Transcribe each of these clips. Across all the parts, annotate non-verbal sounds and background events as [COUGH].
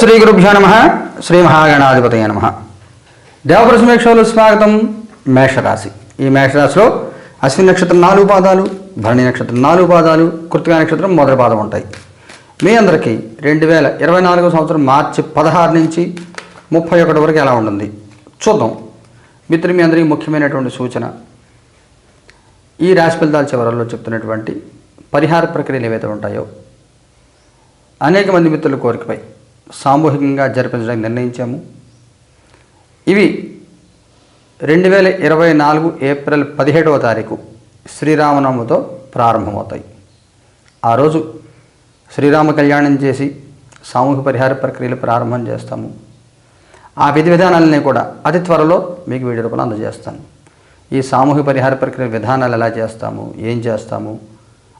శ్రీ గురుభ్యో నమ. శ్రీ మహాగణాధిపతయ నమ. దేవప్రసమేక్షలు స్వాగతం మేషరాశి. ఈ మేషరాశిలో అశ్విని నక్షత్రం నాలుగు పాదాలు భరణి నక్షత్రం నాలుగు పాదాలు కృతికా నక్షత్రం మొదటి పాదం ఉంటాయి. మీ అందరికీ రెండు వేల ఇరవై నాలుగో సంవత్సరం మార్చి పదహారు నుంచి ముప్పై ఒకటి వరకు ఎలా ఉంటుంది? చూద్దాం. మిత్రులు మీ అందరికీ ముఖ్యమైనటువంటి సూచన. ఈ రాశి ఫలితాల చివరల్లో చెప్తున్నటువంటి పరిహార ప్రక్రియలు ఏవైతే ఉంటాయో అనేక మంది మిత్రుల కోరికపై సామూహికంగా జరిపించడానికి నిర్ణయించాము. ఇవి రెండు వేల ఇరవై నాలుగు ఏప్రిల్ పదిహేడవ తారీఖు శ్రీరామనవమితో ప్రారంభమవుతాయి. ఆ రోజు శ్రీరామ కళ్యాణం చేసి సామూహిక పరిహార ప్రక్రియలు ప్రారంభం చేస్తాము. ఆ విధి విధానాలని కూడా అతి త్వరలో మీకు వీడియో రూపంలో అందజేస్తాను. ఈ సామూహిక పరిహార ప్రక్రియ విధానాలు ఎలా చేస్తాము ఏం చేస్తాము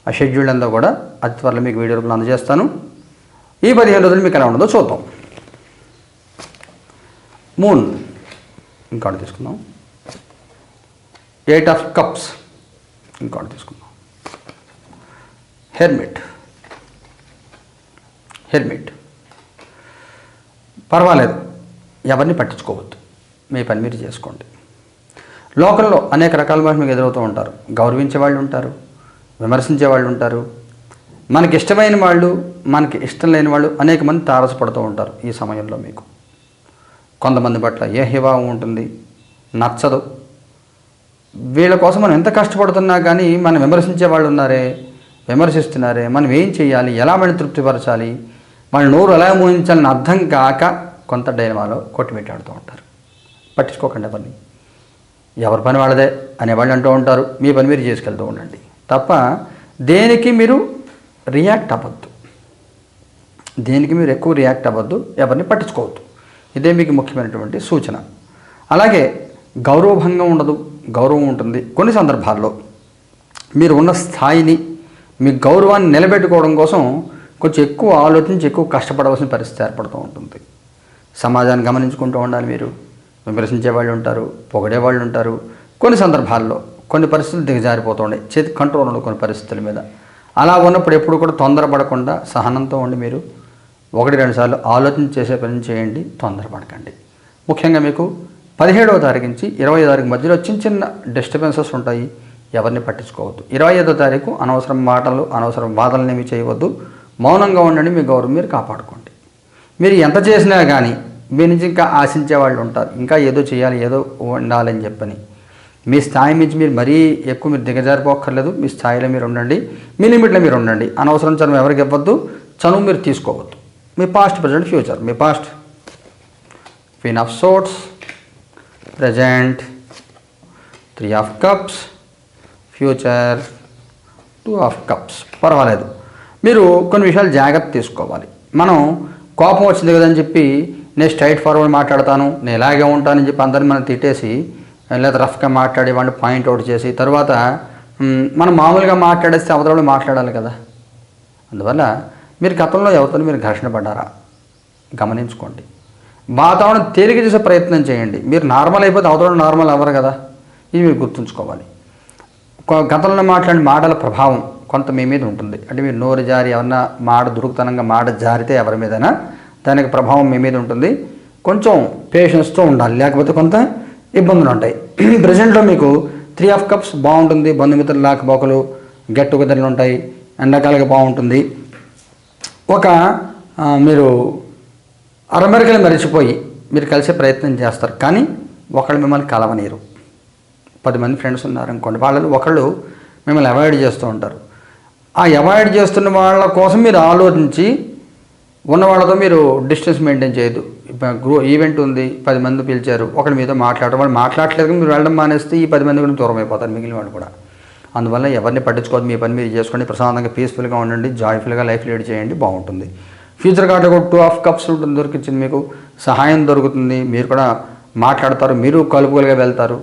ఆ షెడ్యూల్ అంతా కూడా అతి త్వరలో మీకు వీడియో రూపంలో అందజేస్తాను. ఈ పదిహేను రోజులు మీకు ఎలా ఉండదో చూద్దాం. మూన్. ఇంకోటి తీసుకుందాం. ఎయిట్ ఆఫ్ కప్స్ ఇంకోటి తీసుకుందాం. హెర్మిట్ హెర్మిట్ పర్వాలేదు. ఎవరిని పట్టించుకోవద్దు. మీ పని మీరు చేసుకోండి. లోకంలో అనేక రకాల భాష మీకు ఎదురవుతూ ఉంటారు. గౌరవించే వాళ్ళు ఉంటారు. విమర్శించే వాళ్ళు ఉంటారు. మనకి ఇష్టమైన వాళ్ళు మనకి ఇష్టం లేని వాళ్ళు అనేక మంది తారసపడుతూ ఉంటారు ఈ సమయంలో మీకు. కొంతమంది పట్ల ఏ హివావం ఉంటుంది? నచ్చదు. వీళ్ళ కోసం మనం ఎంత కష్టపడుతున్నా కానీ మనం విమర్శించే వాళ్ళు ఉన్నారే విమర్శిస్తున్నారే మనం ఏం చేయాలి ఎలా మనం తృప్తిపరచాలి వాళ్ళ నోరు ఎలా మోహించాలని అర్థం కాక కొంత డైనమాలో కొట్టిపెట్టాడుతూ ఉంటారు. పట్టించుకోకండి ఎవరిని. ఎవరి పని వాళ్ళదే అనేవాళ్ళు అంటూ ఉంటారు. మీ పని మీరు చేసుకెళ్తూ ఉండండి. తప్ప దేనికి మీరు రియాక్ట్ అవ్వద్దు. దేనికి మీరు ఎక్కువ రియాక్ట్ అవ్వద్దు ఎవరిని పట్టించుకోవద్దు. ఇదే మీకు ముఖ్యమైనటువంటి సూచన. అలాగే గౌరవభంగం ఉండదు గౌరవం ఉంటుంది. కొన్ని సందర్భాల్లో మీరు ఉన్న స్థాయిని మీ గౌరవాన్ని నిలబెట్టుకోవడం కోసం కొంచెం ఎక్కువ ఆలోచించి ఎక్కువ కష్టపడవలసిన పరిస్థితి ఏర్పడుతూ ఉంటుంది. సమాజాన్ని గమనించుకుంటూ ఉండాలి మీరు. విమర్శించే వాళ్ళు ఉంటారు పొగడే వాళ్ళు ఉంటారు. కొన్ని సందర్భాల్లో కొన్ని పరిస్థితులు దిగజారిపోతూ ఉండే చేతి కంట్రోల్ ఉండదు కొన్ని పరిస్థితుల మీద. అలా ఉన్నప్పుడు ఎప్పుడు కూడా తొందరపడకుండా సహనంతో ఉండి మీరు ఒకటి రెండు సార్లు ఆలోచన చేసే పని చేయండి తొందరపడకండి. ముఖ్యంగా మీకు పదిహేడవ తారీఖు నుంచి ఇరవై తారీఖు మధ్యలో చిన్న చిన్న డిస్టర్బెన్సెస్ ఉంటాయి ఎవరిని పట్టించుకోవద్దు. ఇరవై ఐదో తారీఖు అనవసరం మాటలు అనవసరం బాధలను ఏమి చేయవద్దు. మౌనంగా ఉండండి మీ గౌరవం మీరు కాపాడుకోండి. మీరు ఎంత చేసినా కానీ మీ నుంచి ఇంకా ఆశించే వాళ్ళు ఉంటారు. ఇంకా ఏదో చేయాలి ఏదో ఉండాలని చెప్పని. మీ స్థాయి మించి మీరు మరీ ఎక్కువ మీరు దిగజారిపోక్కర్లేదు. మీ స్థాయిలో మీరు ఉండండి. మీ లిమిట్లో మీరు ఉండండి. అనవసరం చనువు ఎవరికి ఇవ్వద్దు. చనువు మీరు తీసుకోవద్దు. మీ past present future me past queen of swords present three of cups future two of cups పర్వాలేదు. మీరు కొన్ని విషయాలు జాగ్రత్త తీసుకోవాలి. మనం కోపం వచ్చింది కదని చెప్పి నేను స్ట్రైట్ ఫార్వర్డ్ మాట్లాడతాను. నేను ఇలాగే ఉంటానని చెప్పి అందరిని మనం తిట్టేసి లేదా రఫ్గా మాట్లాడి వాడిని పాయింట్ అవుట్ చేసి తర్వాత మనం మామూలుగా మాట్లాడేస్తే అవతల మాట్లాడాలి కదా. అందువల్ల మీరు గతంలో ఎవరితో మీరు ఘర్షణ పడ్డారా? గమనించుకోండి. వాతావరణం తేలిక చేసే ప్రయత్నం చేయండి. మీరు నార్మల్ అయిపోతే అవతల నార్మల్ అవ్వరు కదా. ఇది మీరు గుర్తుంచుకోవాలి. గతంలో మాట్లాడిన మాటల ప్రభావం కొంత మీ మీద ఉంటుంది. అంటే మీరు నోరు జారి ఎవరన్నా మాట దురుకుతనంగా మాట జారితే ఎవరి మీదైనా దానికి ప్రభావం మీ మీద ఉంటుంది. కొంచెం పేషెన్స్తో ఉండాలి. లేకపోతే కొంత ఇబ్బందులు ఉంటాయి. [CLEARS THROAT] ప్రజెంట్లో మీకు త్రీ ఆఫ్ కప్స్ బాగుంటుంది. బంధుమిత్రులు లాకపోకలు గెట్ టుగెదర్లు ఉంటాయి. ఎండాకాలంగా బాగుంటుంది. ఒక మీరు అరమరికలు మరిచిపోయి మీరు కలిసే ప్రయత్నం చేస్తారు. కానీ ఒకళ్ళు మిమ్మల్ని కలవనీరు పది మంది ఫ్రెండ్స్ ఉన్నారు అనుకోండి. వాళ్ళు ఒకళ్ళు మిమ్మల్ని అవాయిడ్ చేస్తూ ఉంటారు. ఆ అవాయిడ్ చేస్తున్న వాళ్ళ కోసం మీరు ఆలోచించి ఉన్న వాళ్ళతో మీరు డిస్టెన్స్ మెయింటైన్ చేయదు గ్రూ ఈవెంట్ ఉంది పది మంది పిలిచారు ఒకరి మీద మాట్లాడడం వాళ్ళు మాట్లాడలేదు మీరు వెళ్ళడం మానేస్తే ఈ పది మంది కూడా దూరం అయిపోతారు మిగిలిన వాళ్ళు కూడా. అందువల్ల ఎవరిని పట్టించుకోవద్దు మీ పని మీరు చేసుకోండి ప్రశాంతంగా పీస్ఫుల్గా ఉండండి జాయ్ఫుల్గా లైఫ్ లీడ్ చేయండి బాగుంటుంది. ఫ్యూచర్ కార్డులో కూడా టూ ఆఫ్ కప్స్ ఉంటుంది దొరికించింది మీకు. సహాయం దొరుకుతుంది మీరు కూడా మాట్లాడతారు మీరు కలుపుగోలుగా వెళ్తారు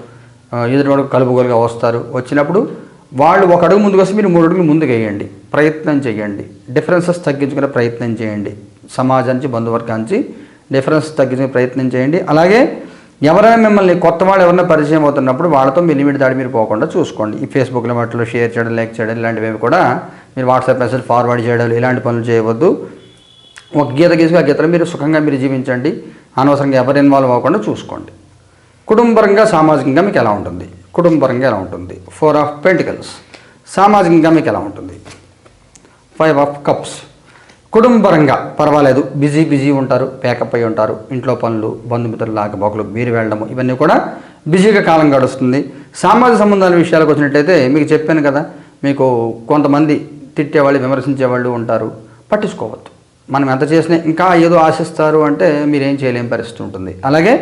ఎదుటి వాడు కలుపుగోలుగా వస్తారు. వచ్చినప్పుడు వాళ్ళు ఒక అడుగు ముందుకు వస్తే మీరు మూడు అడుగులు ముందుకు వేయండి. ప్రయత్నం చేయండి. డిఫరెన్సెస్ తగ్గించుకునే ప్రయత్నం చేయండి. సమాజానికి బంధువర్గానికి డిఫరెన్స్ తగ్గించుకునే ప్రయత్నం చేయండి. అలాగే ఎవరైనా మిమ్మల్ని కొత్త వాళ్ళు ఎవరైనా పరిచయం అవుతున్నప్పుడు వాళ్ళతో మీ లిమిట్ దాడి మీరు పోకుండా చూసుకోండి. ఈ ఫేస్బుక్లో వాటిలో షేర్ చేయడం లైక్ చేయడం ఇలాంటివి కూడా మీరు వాట్సాప్ మెసేజ్ ఫార్వర్డ్ చేయడం ఇలాంటి పనులు చేయవద్దు. ఒక గీత గీసుకు ఆ గీతలో మీరు సుఖంగా మీరు జీవించండి. అనవసరంగా ఎవరు ఇన్వాల్వ్ అవ్వకుండా చూసుకోండి. కుటుంబపరంగా సామాజికంగా మీకు ఎలా ఉంటుంది? కుటుంబపరంగా ఎలా ఉంటుంది? ఫోర్ ఆఫ్ పెంటికల్స్ సామాజికంగా మీకు ఎలా ఉంటుంది? Five of cups. కుటుంబపరంగా పర్వాలేదు. బిజీ బిజీ ఉంటారు ప్యాకప్ అయి ఉంటారు. ఇంట్లో పనులు బంధుమిత్రులు లాగబోకలు మీరు వెళ్ళడము ఇవన్నీ కూడా బిజీగా కాలం గడుస్తుంది. సామాజిక సంబంధాల విషయాలకు వచ్చినట్టయితే మీకు చెప్పాను కదా మీకు కొంతమంది తిట్టేవాళ్ళు విమర్శించేవాళ్ళు ఉంటారు. పట్టించుకోవద్దు. మనం ఎంత చేసినా ఇంకా ఏదో ఆశిస్తారు అంటే మీరేం చేయలేని పరిస్థితి ఉంటుంది. అలాగే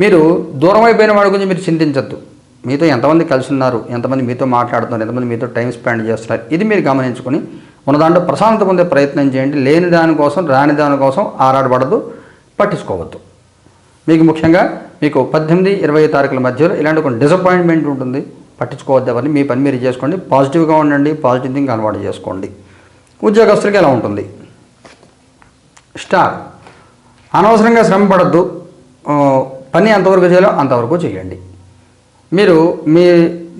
మీరు దూరం అయిపోయిన వాడి గురించి మీరు చింతించద్దు. మీతో ఎంతమంది కలిసి ఉన్నారు ఎంతమంది మీతో మాట్లాడుతున్నారు ఎంతమంది మీతో టైం స్పెండ్ చేస్తున్నారు ఇది మీరు గమనించుకొని ఉన్న దాంట్లో ప్రశాంతత పొందే ప్రయత్నం చేయండి. లేని దానికోసం రాని దానికోసం ఆరాడబడదు పట్టించుకోవద్దు. మీకు ముఖ్యంగా మీకు పద్దెనిమిది ఇరవై తారీఖుల మధ్యలో ఇలాంటి కొన్ని డిసప్పాయింట్మెంట్ ఉంటుంది. పట్టించుకోవద్దు ఎవరిని మీ పని మీరు చేసుకోండి. పాజిటివ్గా ఉండండి పాజిటివ్ థింగ్ అలవాటు చేసుకోండి. ఉద్యోగస్తులకి ఎలా ఉంటుంది? స్టార్ అనవసరంగా శ్రమ పడద్దు. పని ఎంతవరకు చేయాలో అంతవరకు చేయండి. మీరు మీ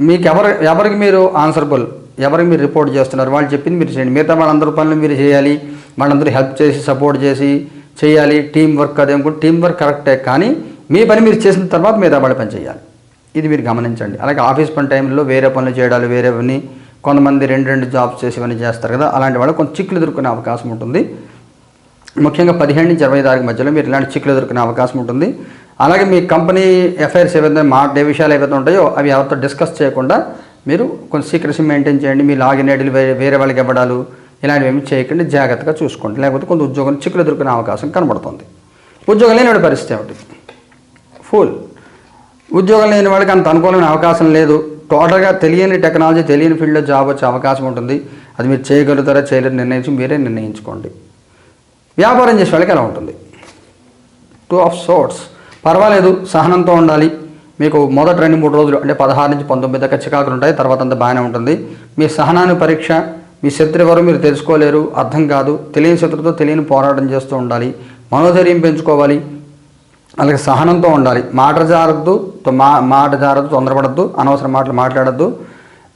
మీకు ఎవరు ఎవరికి మీరు ఆన్సరబుల్ ఎవరికి మీరు రిపోర్ట్ చేస్తున్నారు? వాళ్ళు చెప్పింది మీరు చేయండి. మిగతా వాళ్ళందరి పనులు మీరు చేయాలి. వాళ్ళందరూ హెల్ప్ చేసి సపోర్ట్ చేసి చేయాలి. టీం వర్క్ అదే టీం వర్క్ కరెక్టే కానీ మీ పని మీరు చేసిన తర్వాత మిగతా వాళ్ళ పని చేయాలి. ఇది మీరు గమనించండి. అలాగే ఆఫీస్ పని టైంలో వేరే పనులు చేయడాలు వేరేవన్నీ కొంతమంది రెండు రెండు జాబ్స్ చేసి ఇవన్నీ చేస్తారు కదా. అలాంటి వాళ్ళు కొంచెం చిక్కులు ఎదుర్కొనే అవకాశం ఉంటుంది. ముఖ్యంగా పదిహేను నుంచి ఇరవై తారీఖు మధ్యలో మీరు ఇలాంటి చిక్కులు ఎదుర్కొనే అవకాశం ఉంటుంది. అలాగే మీ కంపెనీ ఎఫ్ఐఆర్స్ ఏవైతే మా ఏ విషయాలు ఏవైతే ఉంటాయో అవి ఎవరితో డిస్కస్ చేయకుండా మీరు కొంచెం సీక్రసీ మెయింటైన్ చేయండి మీ లాగిన్ ఐడీలు వేరే వేరే వాళ్ళకి ఇవ్వడాలు ఇలాంటివి ఏమి చేయకండి జాగ్రత్తగా చూసుకోండి. లేకపోతే కొంత ఉద్యోగం చిక్కులు ఎదుర్కొనే అవకాశం కనబడుతుంది. ఉద్యోగం లేని పరిస్థితి ఏమిటి? ఫుల్ ఉద్యోగం లేని వాళ్ళకి అంత అనుకూలమైన అవకాశం లేదు. టోటల్గా తెలియని టెక్నాలజీ తెలియని ఫీల్డ్లో జాబ్ వచ్చే అవకాశం ఉంటుంది. అది మీరు చేయగలుగుతారా చేయలేరు నిర్ణయించి మీరే నిర్ణయించుకోండి. వ్యాపారం చేసే వాళ్ళకి ఎలా ఉంటుంది? టూ ఆఫ్ సోర్ట్స్ పర్వాలేదు సహనంతో ఉండాలి. మీకు మొదటి రెండు మూడు రోజులు అంటే పదహారు నుంచి పంతొమ్మిది దాకా చికాకులు ఉంటాయి తర్వాత అంతా బాగానే ఉంటుంది. మీ సహనాన్ని పరీక్ష మీ శత్రు ఎవరు మీరు తెలుసుకోలేరు అర్థం కాదు తెలియని శత్రుతో తెలియని పోరాటం చేస్తూ ఉండాలి మనోధైర్యం పెంచుకోవాలి అలాగే సహనంతో ఉండాలి. మాట జారద్దు తో- మా మాట జారద్దు తొందరపడద్దు అనవసరం మాటలు మాట్లాడద్దు.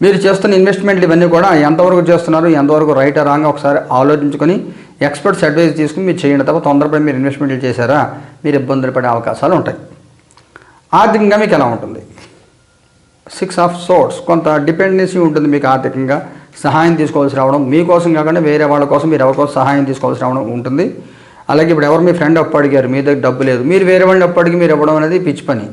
మీరు చేస్తున్న ఇన్వెస్ట్మెంట్లు ఇవన్నీ కూడా ఎంతవరకు చేస్తున్నారు ఎంతవరకు రైట్ రాంగ్ ఒకసారి ఆలోచించుకొని ఎక్స్పర్ట్స్ అడ్వైస్ తీసుకుని మీరు చేయండి తప్ప తొందరపడి మీరు ఇన్వెస్ట్మెంట్లు చేశారా మీరు ఇబ్బందులు పడే అవకాశాలు ఉంటాయి. ఆర్థికంగా మీకు ఎలా ఉంటుంది? సిక్స్ ఆఫ్ సోర్ట్స్ కొంత డిపెండెన్సీ ఉంటుంది మీకు ఆర్థికంగా. సహాయం తీసుకోవాల్సి రావడం మీకోసం కాకుండా వేరే వాళ్ళ కోసం మీరు ఎవరికోసం సహాయం తీసుకోవాల్సి రావడం ఉంటుంది. అలాగే ఇప్పుడు ఎవరు మీ ఫ్రెండ్ అప్పు అడిగారు మీ దగ్గర డబ్బు లేదు. మీరు వేరే వాళ్ళని అప్పు అడిగి మీరు ఇవ్వడం అనేది పిచ్చి పని.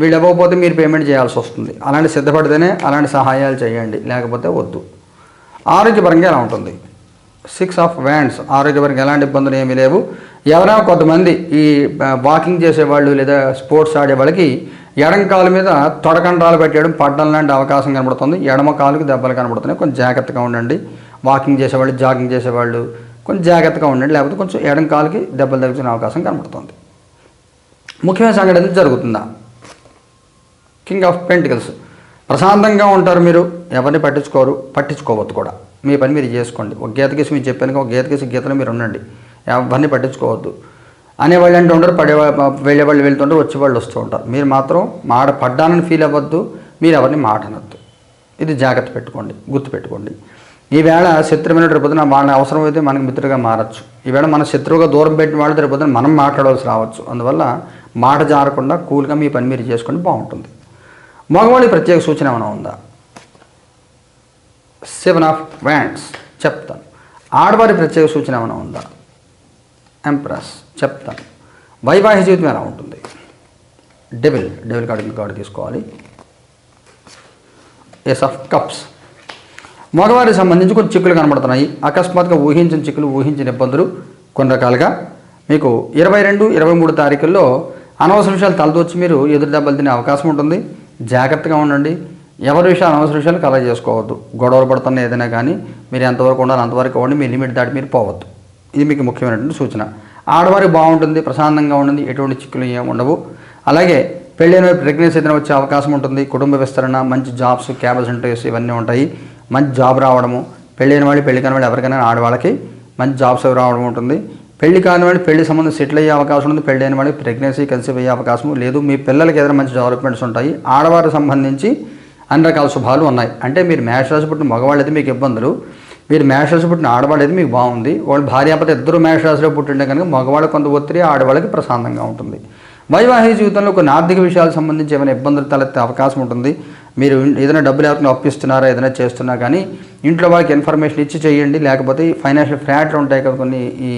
వీళ్ళు ఇవ్వకపోతే మీరు పేమెంట్ చేయాల్సి వస్తుంది. అలాంటి సిద్ధపడితేనే అలాంటి సహాయాలు చేయండి లేకపోతే వద్దు. ఆరోగ్యపరంగా ఎలా ఉంటుంది? Six of wands. ఆరోగ్యపరంగా ఎలాంటి ఇబ్బందులు ఏమీ లేవు. ఎవరైనా కొంతమంది ఈ వాకింగ్ చేసేవాళ్ళు లేదా స్పోర్ట్స్ ఆడే వాళ్ళకి ఎడం కాలు మీద తొడకండ్రాలు పెట్టేయడం పడ్డం లాంటి అవకాశం కనబడుతుంది. ఎడమ కాలుకి దెబ్బలు కనబడుతున్నాయి. కొంచెం జాగ్రత్తగా ఉండండి. వాకింగ్ చేసేవాళ్ళు జాగింగ్ చేసేవాళ్ళు కొంచెం జాగ్రత్తగా ఉండండి. లేకపోతే కొంచెం ఎడం కాలుకి దెబ్బలు తగ్గుతున్న అవకాశం కనబడుతుంది. ముఖ్యమైన సంఘటన జరుగుతుందా? King of pentacles. ప్రశాంతంగా ఉంటారు మీరు. ఎవరిని పట్టించుకోరు. పట్టించుకోవద్దు కూడా. మీ పని మీరు చేసుకోండి. ఒక గీత కేసు మీరు చెప్పాను ఒక గీత కేసు గీతలో మీరు ఉండండి. ఎవరిని పట్టించుకోవద్దు. అనేవాళ్ళు అంటూ ఉంటారు పడే వెళ్ళేవాళ్ళు వెళ్తుంటారు వచ్చేవాళ్ళు వస్తూ ఉంటారు. మీరు మాత్రం మాట పడ్డానని ఫీల్ అవ్వద్దు మీరు ఎవరిని మాట అనొద్దు. ఇది జాగ్రత్త పెట్టుకోండి గుర్తుపెట్టుకోండి. ఈవేళ శత్రువైన రేపొద్దున అవసరం అవసరమైతే మనకి మిత్రుగా మారచ్చు. ఈవేళ మన శత్రువుగా దూరం పెట్టిన వాళ్ళు రేపొద్దున మనం మాట్లాడవలసి రావచ్చు. అందువల్ల మాట జారకుండా కూల్గా మీ పని మీరు చేసుకోండి బాగుంటుంది. మగవాళ్ళకి ప్రత్యేక సూచన ఏమైనా ఉందా? సెవెన్ ఆఫ్ వ్యాండ్స్ చెప్తాను. ఆడవారి ప్రత్యేక సూచన ఏమైనా ఉందా? ఎంప్రెస్ చెప్తాను. వైవాహిక జీవితం ఎలా ఉంటుంది? డెవిల్ డెవిల్ కార్డు కార్డు తీసుకోవాలి. ఎస్ ఆఫ్ కప్స్ మగవారికి సంబంధించి కొన్ని చిక్కులు కనబడుతున్నాయి. అకస్మాత్తుగా ఊహించిన చిక్కులు ఊహించిన ఇబ్బందులు కొన్ని రకాలుగా మీకు ఇరవై రెండు ఇరవై మూడు తారీఖుల్లో అనవసర విషయాలు తలదొచ్చి మీరు ఎదురు దెబ్బలు తినే అవకాశం ఉంటుంది. జాగ్రత్తగా ఉండండి. ఎవరి విషయాలు అనవసర విషయాలు కలెక్ట్ చేసుకోవద్దు. గొడవలు పడుతున్న ఏదైనా కానీ మీరు ఎంతవరకు ఉండాలి అంతవరకు ఉండి మీ లిమిట్ దాటి మీరు పోవద్దు. ఇది మీకు ముఖ్యమైనటువంటి సూచన. ఆడవారి బాగుంటుంది ప్రశాంతంగా ఉంటుంది ఎటువంటి చిక్కులు ఏమి ఉండవు. అలాగే పెళ్ళైన ప్రెగ్నెన్సీ ఏదైనా వచ్చే అవకాశం ఉంటుంది. కుటుంబ విస్తరణ మంచి జాబ్స్ క్యాబస్ ఇంటర్వ్యూస్ ఇవన్నీ ఉంటాయి. మంచి జాబ్ రావడము పెళ్ళైన వాళ్ళు పెళ్ళి కాని వాళ్ళు ఎవరికైనా ఆడవాళ్ళకి మంచి జాబ్స్ రావడం ఉంటుంది. పెళ్ళి కాని వాళ్ళు పెళ్ళి సంబంధం సెటిల్ అయ్యే అవకాశం ఉంది పెళ్ళైన వాళ్ళకి ప్రెగ్నెన్సీ కన్సీవ్ అయ్యే అవకాశం లేదు. మీ పిల్లలకి ఏదైనా మంచి డెవలప్మెంట్స్ ఉంటాయి. ఆడవారికి సంబంధించి అన్ని రకాల శుభాలు ఉన్నాయి. అంటే మీరు మేషరాశి పుట్టిన మగవాళ్ళైతే మీకు ఇబ్బందులు. మీరు మేషరాశి పుట్టిన ఆడవాళ్ళైతే మీకు బాగుంది. వాళ్ళు భార్యాపత ఇద్దరు మేషరాశిలో పుట్టిండే కనుక మగవాళ్ళకి కొంత ఒత్తిడి ఆడవాళ్ళకి ప్రశాంతంగా ఉంటుంది. వైవాహిక జీవితంలో కొన్ని ఆర్థిక విషయాలకు సంబంధించి ఏమైనా ఇబ్బందులు తలెత్తే అవకాశం ఉంటుంది. మీరు ఏదైనా డబ్బులు ఎవరికైనా అప్పిస్తున్నారా ఏదైనా చేస్తున్నా కానీ ఇంట్లో వాళ్ళకి ఇన్ఫర్మేషన్ ఇచ్చి చేయండి. లేకపోతే ఫైనాన్షియల్ ఫ్రాడ్లు ఉంటాయి కదా కొన్ని ఈ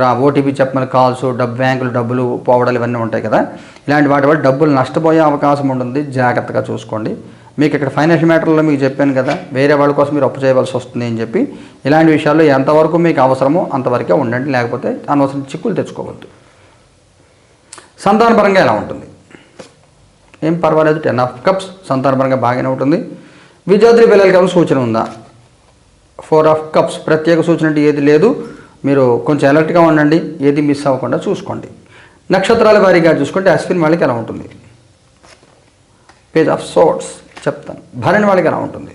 రా ఓటీపీ చెప్పమని కాల్స్ డబ్బు బ్యాంకులు డబ్బులు పోవడాలు ఇవన్నీ ఉంటాయి కదా. ఇలాంటి వాటి వల్ల డబ్బులు నష్టపోయే అవకాశం ఉంటుంది. జాగ్రత్తగా చూసుకోండి. మీకు ఇక్కడ ఫైనాన్షియల్ మ్యాటర్లో మీకు చెప్పాను కదా వేరే వాళ్ళ కోసం మీరు అప్పు చేయవలసి వస్తుంది అని చెప్పి ఇలాంటి విషయాల్లో ఎంతవరకు మీకు అవసరమో అంతవరకే ఉండండి లేకపోతే అనవసరం చిక్కులు తెచ్చుకోవద్దు. సంతానపరంగా ఎలా ఉంటుంది? ఏం పర్వాలేదు టెన్ ఆఫ్ కప్స్ సంతానపరంగా బాగానే ఉంటుంది. విద్యార్థి పిల్లలకి ఏమైనా సూచన ఉందా? ఫోర్ ఆఫ్ కప్స్ ప్రత్యేక సూచన అంటే ఏది లేదు. మీరు కొంచెం అలర్ట్గా ఉండండి ఏది మిస్ అవ్వకుండా చూసుకోండి. నక్షత్రాల వారీగా చూసుకుంటే అశ్విన్ వాళ్ళకి ఎలా ఉంటుంది? పేజ్ ఆఫ్ సోట్స్ చెప్తాను. భరణి వాళ్ళకి ఎలా ఉంటుంది?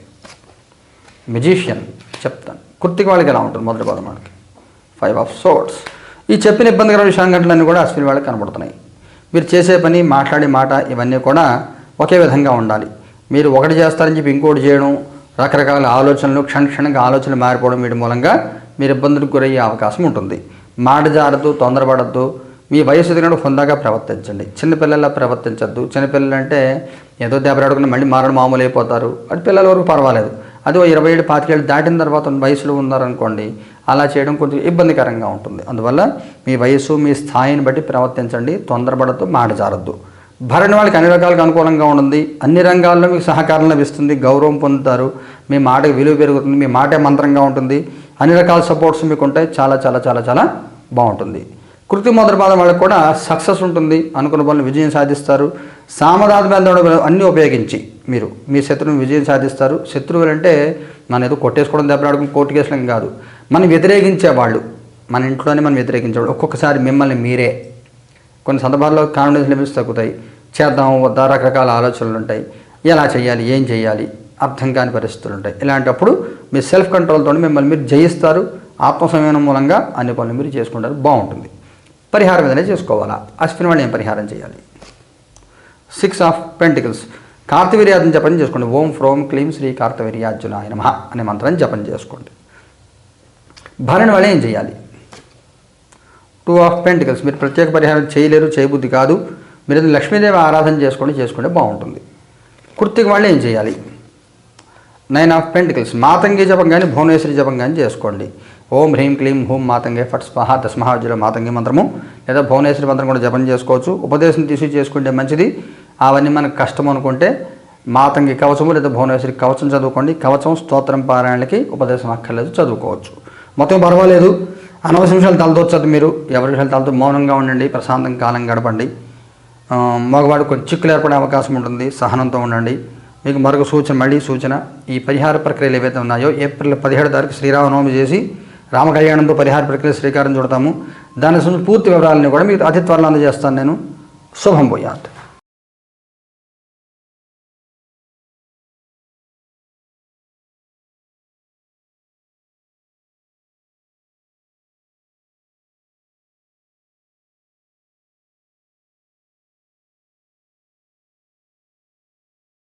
మెజీషియన్ చెప్తాను. కుర్తికి వాళ్ళకి ఎలా ఉంటుంది? మొదటి పదం వాళ్ళకి. ఫైవ్ ఆఫ్ సోర్ట్స్ ఈ చెప్పిన ఇబ్బందికర గంటలన్నీ కూడా అశ్విని వాళ్ళకి కనబడుతున్నాయి. మీరు చేసే పని మాట్లాడే మాట ఇవన్నీ కూడా ఒకే విధంగా ఉండాలి. మీరు ఒకటి చేస్తారని చెప్పి ఇంకోటి చేయడం రకరకాల ఆలోచనలు క్షణ క్షణంగా ఆలోచనలు మారిపోవడం వీటి మూలంగా మీరు ఇబ్బందులకు గురయ్యే అవకాశం ఉంటుంది. మాట జారద్దు తొందరపడద్దు మీ వయసు ఎదిగినప్పుడు హుందాగా ప్రవర్తించండి. చిన్నపిల్లల ప్రవర్తించద్దు. చిన్నపిల్లలు అంటే ఏదో దెబ్బలాడుకుని మళ్ళీ మారడం మామూలు అయిపోతారు అది పిల్లల వరకు పర్వాలేదు. అది ఇరవై ఏడు పాతికేళ్ళు దాటిన తర్వాత వయసులో ఉన్నారనుకోండి అలా చేయడం కొంచెం ఇబ్బందికరంగా ఉంటుంది. అందువల్ల మీ వయసు మీ స్థాయిని బట్టి ప్రవర్తించండి. తొందరపడద్దు మాట జారద్దు. భరణ వాళ్ళకి అన్ని రకాలుగా అనుకూలంగా ఉంటుంది. అన్ని రంగాల్లో మీకు సహకారం లభిస్తుంది. గౌరవం పొందుతారు. మీ మాట విలువ పెరుగుతుంది. మీ మాటే మంత్రంగా ఉంటుంది. అన్ని రకాల సపోర్ట్స్ మీకు ఉంటాయి చాలా చాలా చాలా చాలా బాగుంటుంది. కృతి మొదటి పాదం వాళ్ళకి కూడా సక్సెస్ ఉంటుంది అనుకున్న పనులు విజయం సాధిస్తారు. సామదాత అన్నీ ఉపయోగించి మీరు మీ శత్రువుని విజయం సాధిస్తారు. శత్రువులు అంటే మన ఏదో కొట్టేసుకోవడం దెబ్బలాడుకుని కోర్టు కేసులం కాదు. మనం వ్యతిరేకించే వాళ్ళు మన ఇంట్లోనే మనం వ్యతిరేకించేవాళ్ళు ఒక్కొక్కసారి మిమ్మల్ని మీరే. కొన్ని సందర్భాల్లో కాన్ఫిడెన్స్ లెవెల్స్ తగ్గుతాయి. చేద్దాం వద్దా రకరకాల ఆలోచనలు ఉంటాయి. ఎలా చేయాలి ఏం చేయాలి అర్థం కాని పరిస్థితులు ఉంటాయి. ఇలాంటప్పుడు మీ సెల్ఫ్ కంట్రోల్తో మిమ్మల్ని మీరు జయిస్తారు. ఆత్మ మూలంగా అన్ని పనులు మీరు చేసుకుంటారు. బాగుంటుంది. పరిహారం ఏదైనా చేసుకోవాలా? అశ్విన్ వాళ్ళు ఏం పరిహారం చేయాలి? సిక్స్ ఆఫ్ పెంటికల్స్ కార్తవీర్యాజం జపం చేసుకోండి. ఓం ఫ్రోం క్లీం శ్రీ కార్తవీర్యార్జునాయ నమ అనే మంత్రం జపం చేసుకోండి. భరణి వాళ్ళు ఏం చేయాలి? టూ ఆఫ్ పెంటికల్స్ మీరు ప్రత్యేక పరిహారం చేయలేరు చేయబుద్ధి కాదు. మీరు లక్ష్మీదేవి ఆరాధన చేసుకోండి చేసుకుంటే బాగుంటుంది. కుర్తికి వాళ్ళు ఏం చేయాలి? నైన్ ఆఫ్ పెంటికల్స్ మాతంగి జపం కానీ భువనేశ్వరి జపం కానీ చేసుకోండి. ఓం హ్రీం క్లీం హూం మాతంగే ఫట్ స్పహ దశమహాజుల మాతంగి మంత్రము. లేదా భువనేశ్వరి మంత్రం కూడా జపం చేసుకోవచ్చు. ఉపదేశం తీసి చేసుకుంటే మంచిది. అవన్నీ మనకు కష్టం అనుకుంటే మాతంగి కవచము లేదా భువనేశ్వరి కవచం చదువుకోండి. కవచం స్తోత్రం పారాయణలకి ఉపదేశం అక్కర్లేదు. చదువుకోవచ్చు. మొత్తం పర్వాలేదు. అనవసర విషయాలు తలదొచ్చదు మీరు. ఎవరి విషయాలు తలతో మౌనంగా ఉండండి. ప్రశాంతంగా కాలం గడపండి. మగవాడు కొంచెం చిక్కులు ఏర్పడే అవకాశం ఉంటుంది. సహనంతో ఉండండి. మీకు మరొక సూచన మళ్ళీ సూచన. ఈ పరిహార ప్రక్రియలు ఏవైతే ఉన్నాయో ఏప్రిల్ పదిహేడు తారీఖు శ్రీరామనవమి చేసి రామ కళ్యాణంతో పరిహార ప్రక్రియ శ్రీకారం చుడతాము. దాని సంబంధించిన పూర్తి వివరాలని కూడా మీకు అతి త్వరలో అందజేస్తాను నేను. శుభం పోయాత్